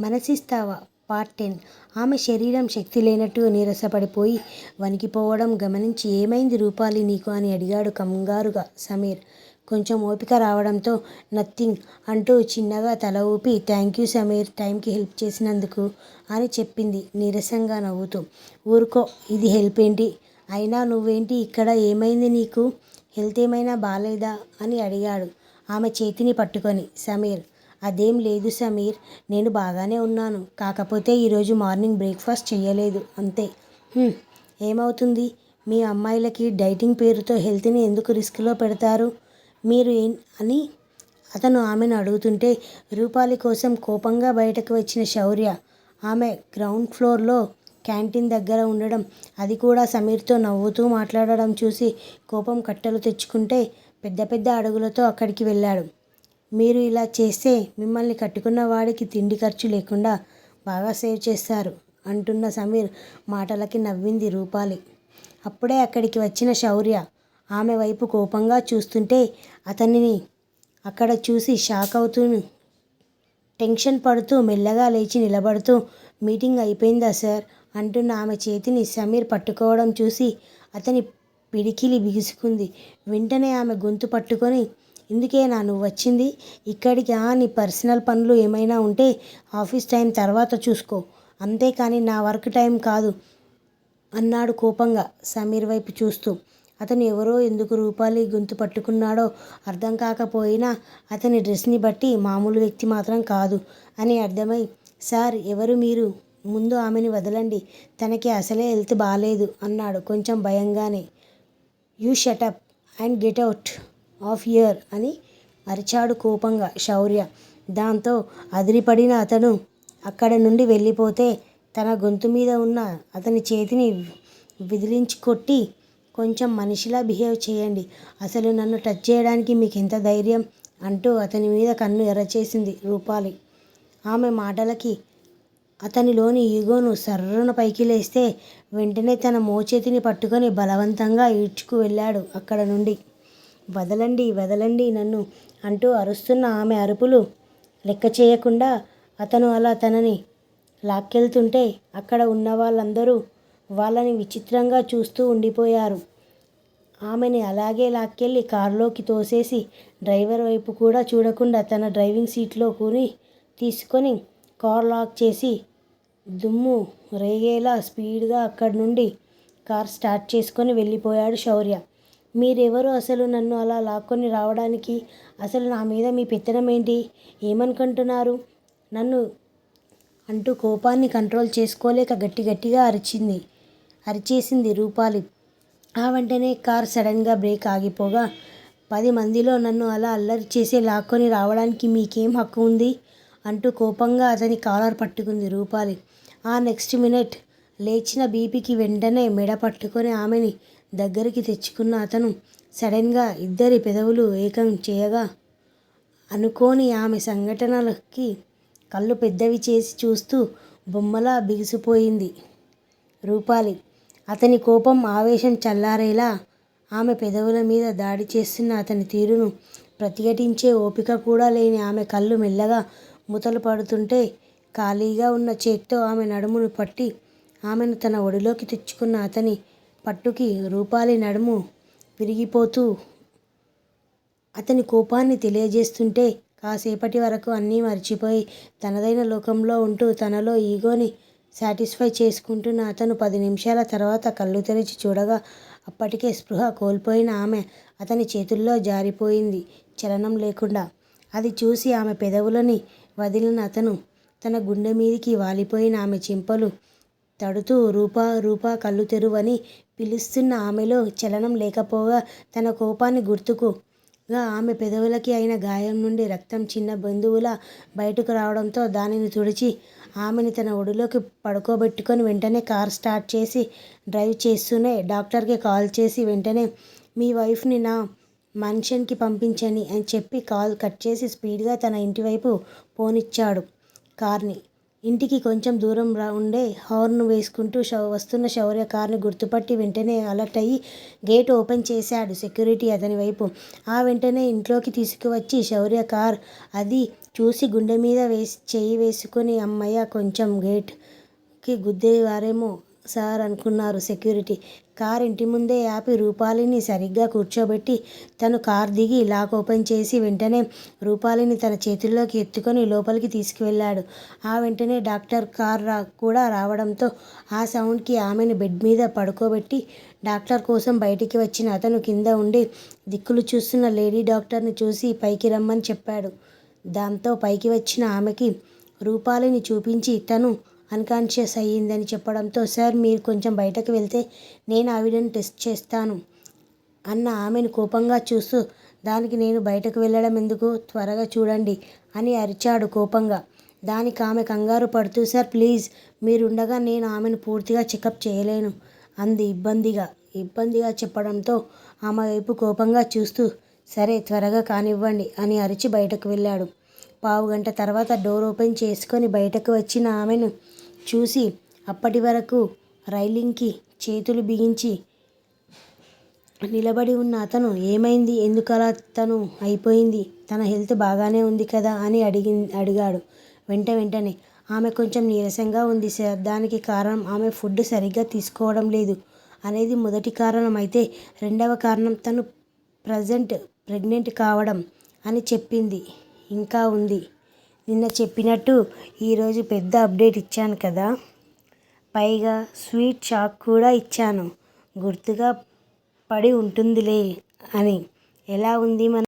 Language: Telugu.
మనసిస్తావా పార్ట్ టెన్ ఆమె శరీరం శక్తి లేనట్టు నీరసపడిపోయి వణికిపోవడం గమనించి ఏమైంది రూపాలి నీకు అని అడిగాడు కంగారుగా సమీర్. కొంచెం ఓపిక రావడంతో నథింగ్ అంటూ చిన్నగా తల ఊపి థ్యాంక్ యూ సమీర్ టైంకి హెల్ప్ చేసినందుకు అని చెప్పింది నీరసంగా నవ్వుతూ. ఊరుకో ఇది హెల్ప్ ఏంటి? అయినా నువ్వేంటి ఇక్కడ ఏమైంది నీకు? హెల్త్ ఏమైనా బాలేదా? అని అడిగాడు ఆమె చేతిని పట్టుకొని సమీర్. అదేం లేదు సమీర్ నేను బాగానే ఉన్నాను. కాకపోతే ఈరోజు మార్నింగ్ బ్రేక్ఫాస్ట్ చేయలేదు అంతే ఏమవుతుంది? మీ అమ్మాయిలకి డైటింగ్ పేరుతో హెల్త్ని ఎందుకు రిస్క్లో పెడతారు? మీరు అని అతను ఆమెను అడుగుతుంటే రూపాలి కోసం కోపంగా బయటకు వచ్చిన శౌర్య ఆమె గ్రౌండ్ ఫ్లోర్లో క్యాంటీన్ దగ్గర ఉండడం, అది కూడా సమీర్తో నవ్వుతూ మాట్లాడడం చూసి కోపం కట్టలు తెచ్చుకుంటే పెద్ద పెద్ద అడుగులతో అక్కడికి వెళ్ళాడు. మీరు ఇలా చేస్తే మిమ్మల్ని కట్టుకున్న వాడికి తిండి ఖర్చు లేకుండా బాగా సేవ్ చేస్తారు అంటున్న సమీర్ మాటలకి నవ్వింది రూపాలి. అప్పుడే అక్కడికి వచ్చిన శౌర్య ఆమె వైపు కోపంగా చూస్తుంటే అతనిని అక్కడ చూసి షాక్ అవుతూ టెన్షన్ పడుతూ మెల్లగా లేచి నిలబడుతూ మీటింగ్ అయిపోయిందా సార్? అంటున్న ఆమె చేతిని సమీర్ పట్టుకోవడం చూసి అతని పిడికిలి బిగుసుకుంది. వెంటనే ఆమె గొంతు పట్టుకొని ఇందుకేనా నువ్వొచ్చింది ఇక్కడికి ఆ నీ పర్సనల్ పనులు ఏమైనా ఉంటే ఆఫీస్ టైం తర్వాత చూసుకో. అంతేకానీ నా వర్క్ టైం కాదు అన్నాడు కోపంగా సమీర్ వైపు చూస్తూ. అతను ఎవరో ఎందుకు రూపాలి గొంతు పట్టుకున్నాడో అర్థం కాకపోయినా అతని డ్రెస్ని బట్టి మామూలు వ్యక్తి మాత్రం కాదు అని అర్థమై సార్ ఎవరు మీరు? ముందు ఆమెని వదలండి. తనకి అసలే హెల్త్ బాగాలేదు అన్నాడు కొంచెం భయంగానే. You shut up and get out of here అని అరిచాడు కోపంగా శౌర్య. దాంతో అదిరిపడిన అతను అక్కడ నుండి వెళ్ళిపోతే తన గొంతు మీద ఉన్న అతని చేతిని విదిలించికొట్టి కొంచెం మనిషిలా బిహేవ్ చేయండి అసలు నన్ను టచ్ చేయడానికి మీకు ఎంత ధైర్యం? అంటూ అతని మీద కన్ను ఎర్రచేసింది రూపాలి. ఆమె మాటలకి అతనిలోని ఈగోను సర్రున పైకి లేస్తే వెంటనే తన మోచేతిని పట్టుకొని బలవంతంగా ఈడ్చుకు వెళ్ళాడు అక్కడ నుండి. వదలండి వదలండి నన్ను అంటూ అరుస్తున్న ఆమె అరుపులు లెక్క చేయకుండా అతను అలా తనని లాక్కెళ్తుంటే అక్కడ ఉన్న వాళ్ళందరూ వాళ్ళని విచిత్రంగా చూస్తూ ఉండిపోయారు. ఆమెని అలాగే లాక్కెళ్ళి కారులోకి తోసేసి డ్రైవర్ వైపు కూడా చూడకుండా తన డ్రైవింగ్ సీట్లో కూని తీసుకొని కార్ లాక్ చేసి దుమ్ము రేగేలా స్పీడ్గా అక్కడి నుండి కార్ స్టార్ట్ చేసుకొని వెళ్ళిపోయాడు శౌర్య. మీరెవరు అసలు నన్ను అలా లాక్కొని రావడానికి? అసలు నా మీద మీ పెత్తనం ఏంటి? ఏమనుకుంటున్నారు నన్ను అంటూ కోపాన్ని కంట్రోల్ చేసుకోలేక గట్టి గట్టిగా అరిచింది అరిచేసింది రూపాలి. ఆ వెంటనే కార్ సడన్గా బ్రేక్ ఆగిపోగా పది మందిలో నన్ను అలా అల్లరి చేసి లాక్కొని రావడానికి మీకేం హక్కు ఉంది? అంటూ కోపంగా అతని కాలర్ పట్టుకుంది రూపాలి. ఆ నెక్స్ట్ మినిట్ లేచిన బీపీకి వెంటనే మెడ పట్టుకొని ఆమెని దగ్గరికి తెచ్చుకున్న అతను సడన్గా ఇద్దరి పెదవులు ఏకం చేయగా అనుకోని ఆమె సంఘటనలకి కళ్ళు పెద్దవి చేసి చూస్తూ బొమ్మలా బిగిసిపోయింది రూపాలి. అతని కోపం, ఆవేశం చల్లారేలా ఆమె పెదవుల మీద దాడి చేస్తున్న అతని తీరును ప్రతిఘటించే ఓపిక కూడా లేని ఆమె కళ్ళు మెల్లగా మూతలు పడుతుంటే ఖాళీగా ఉన్న చేత్తో ఆమె నడుమును పట్టి ఆమెను తన ఒడిలోకి తెచ్చుకున్న అతని పట్టుకి రూపాలి నడుము విరిగిపోతూ అతని కోపాన్ని తెలియజేస్తుంటే కాసేపటి వరకు అన్నీ మర్చిపోయి తనదైన లోకంలో ఉంటూ తనలో ఈగోని సాటిస్ఫై చేసుకుంటున్న అతను పది నిమిషాల తర్వాత కళ్ళు తెరిచి చూడగా అప్పటికే స్పృహ కోల్పోయిన ఆమె అతని చేతుల్లో జారిపోయింది చలనం లేకుండా. అది చూసి ఆమె పెదవులని వదిలిన అతను తన గుండె మీదికి వాలిపోయిన ఆమె చింపలు తడుతూ రూపా రూపా కళ్ళు తెరువని పిలుస్తున్న ఆమెలో చలనం లేకపోగా తన కోపాన్ని గుర్తుకుగా ఆమె పెదవులకి అయిన గాయం నుండి రక్తం చిన్న బంధువుల బయటకు రావడంతో దానిని తుడిచి ఆమెని తన ఒడిలోకి పడుకోబెట్టుకొని వెంటనే కార్ స్టార్ట్ చేసి డ్రైవ్ చేస్తూనే డాక్టర్కి కాల్ చేసి వెంటనే మీ వైఫ్ని నా మన్షన్కి పంపించని పంపించండి అని చెప్పి కాల్ కట్ చేసి స్పీడ్గా తన ఇంటివైపు పోనిచ్చాడు కార్ని. ఇంటికి కొంచెం దూరం ఉండే హార్న్ వేసుకుంటూ వస్తున్న శౌర్య కార్ని గుర్తుపట్టి వెంటనే అలర్ట్ అయ్యి గేట్ ఓపెన్ చేశాడు సెక్యూరిటీ అతని వైపు. ఆ వెంటనే ఇంట్లోకి తీసుకువచ్చి శౌర్య కార్ అది చూసి గుండె మీద వేసి చెయ్యి వేసుకొని అమ్మయ్య కొంచెం గేట్కి గుద్దేవారేమో సార్ అనుకున్నారు సెక్యూరిటీ. కారు ఇంటి ముందే ఆపి రూపాలిని సరిగ్గా కూర్చోబెట్టి తను కార్ దిగి లాక్ ఓపెన్ చేసి వెంటనే రూపాలిని తన చేతుల్లోకి ఎత్తుకొని లోపలికి తీసుకువెళ్ళాడు. ఆ వెంటనే డాక్టర్ కారు కూడా రావడంతో ఆ సౌండ్కి ఆమెను బెడ్ మీద పడుకోబెట్టి డాక్టర్ కోసం బయటికి వచ్చిన అతను కింద ఉండి దిక్కులు చూస్తున్న లేడీ డాక్టర్ని చూసి పైకి రమ్మని చెప్పాడు. దాంతో పైకి వచ్చిన ఆమెకి రూపాలిని చూపించి తను అన్కాన్షియస్ అయ్యిందని అయిందని చెప్పడంతో సార్ మీరు కొంచెం బయటకు వెళ్తే నేను ఆవిడని టెస్ట్ చేస్తాను అన్న ఆమెను కోపంగా చూస్తూ దానికి నేను బయటకు వెళ్ళడం ఎందుకు? త్వరగా చూడండి అని అరిచాడు కోపంగా. దానికి ఆమె కంగారు పడుతూ సార్ ప్లీజ్ మీరుండగా నేను ఆమెను పూర్తిగా చెకప్ చేయలేను అంది ఇబ్బందిగా. ఇబ్బందిగా చెప్పడంతో ఆమె వైపు కోపంగా చూస్తూ సరే త్వరగా కానివ్వండి అని అరిచి బయటకు వెళ్ళాడు. పావుగంట తర్వాత డోర్ ఓపెన్ చేసుకొని బయటకు వచ్చిన ఆమెను చూసి అప్పటి వరకు రైలింగ్కి చేతులు బిగించి నిలబడి ఉన్న అతను ఏమైంది? ఎందుకలా తను అయిపోయింది? తన హెల్త్ బాగానే ఉంది కదా అని అడిగాడు వెంట వెంటనే. ఆమె కొంచెం నీరసంగా ఉంది సార్. దానికి కారణం ఆమె ఫుడ్ సరిగ్గా తీసుకోవడం లేదు అనేది మొదటి కారణం అయితే రెండవ కారణం తను ప్రజెంట్ ప్రెగ్నెంట్ కావడం అని చెప్పింది ఇంకా ఉంది. నిన్న చెప్పినట్టు ఈరోజు పెద్ద అప్డేట్ ఇచ్చాను కదా! పైగా స్వీట్ షాక్ కూడా ఇచ్చాను. గుర్తుగా పడి ఉంటుందిలే అని. ఎలా ఉంది మన